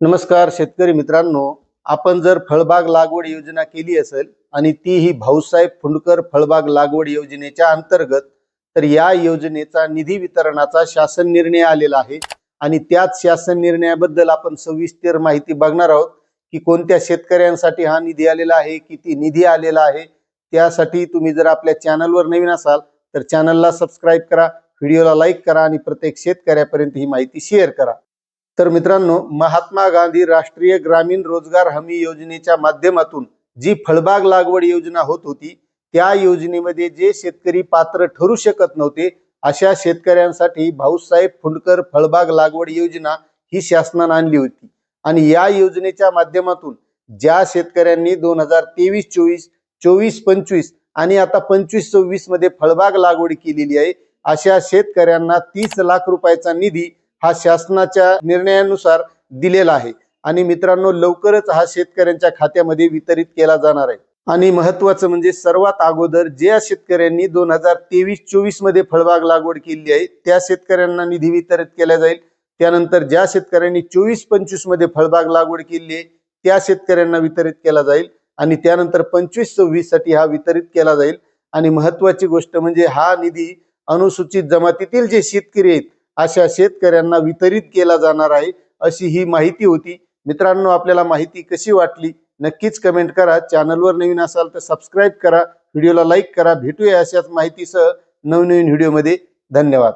नमस्कार शेतकरी मित्रांनो आपण जर फळबाग लागवड योजना केली असेल आणि ती ही भाऊसाहेब फुंडकर फळबाग लागवड योजनेच्या अंतर्गत तर या योजनेचा निधी वितरणाचा शासन निर्णय आलेला आहे. आणि त्याच शासन निर्णयाबद्दल आपण सविस्तर माहिती बघणार आहोत की कोणत्या शेतकऱ्यांसाठी हा निधी आलेला आहे किती निधी आलेला आहे. त्यासाठी तुम्ही जर आपल्या चॅनलवर नवीन असाल तर चॅनलला सबस्क्राईब करा व्हिडिओला लाईक करा आणि प्रत्येक शेतकऱ्यापर्यंत ही माहिती शेअर करा. तर मित्रांनो महात्मा गांधी राष्ट्रीय ग्रामीण रोजगार हमी योजनेच्या माध्यमातून जी फळबाग लागवड योजना होत होती त्या योजनेमध्ये जे शेतकरी पात्र ठरू शकत नव्हते अशा शेतकऱ्यांसाठी भाऊसाहेब फुंडकर फळबाग लागवड योजना ही शासनाने आणली होती. आणि या योजनेच्या माध्यमातून ज्या शेतकऱ्यांनी दोन हजार तेवीस चोवीस चोवीस पंचवीस आणि आता पंचवीस सव्वीसमध्ये फळबाग लागवड केलेली आहे अशा शेतकऱ्यांना तीस लाख रुपयाचा निधी हा शासनाच्या निर्णयानुसार दिलेला आहे. आणि मित्रांनो लवकरच हा शेतकऱ्यांच्या खात्यामध्ये वितरित केला जाणार आहे. आणि महत्वाचं म्हणजे सर्वात अगोदर ज्या शेतकऱ्यांनी दोन हजार तेवीस चोवीसमध्ये फळबाग लागवड केली आहे त्या शेतकऱ्यांना निधी वितरित केला जाईल. त्यानंतर ज्या शेतकऱ्यांनी चोवीस पंचवीसमध्ये फळबाग लागवड केली आहे त्या शेतकऱ्यांना वितरित केला जाईल. आणि त्यानंतर पंचवीस सव्वीससाठी हा वितरित केला जाईल. आणि महत्वाची गोष्ट म्हणजे हा निधी अनुसूचित जमातीतील जे शेतकरी आहेत अशा शेतकऱ्यांना वितरित केला जाणार आहे अशी ही माहिती होती. मित्रांनो आपल्याला माहिती कशी वाटली? नक्कीच कमेंट करा. चॅनलवर नवीन असाल तर सबस्क्राईब करा. व्हिडिओला लाईक करा. भेटूया अशाच माहितीसह नवनवीन व्हिडिओमध्ये. धन्यवाद.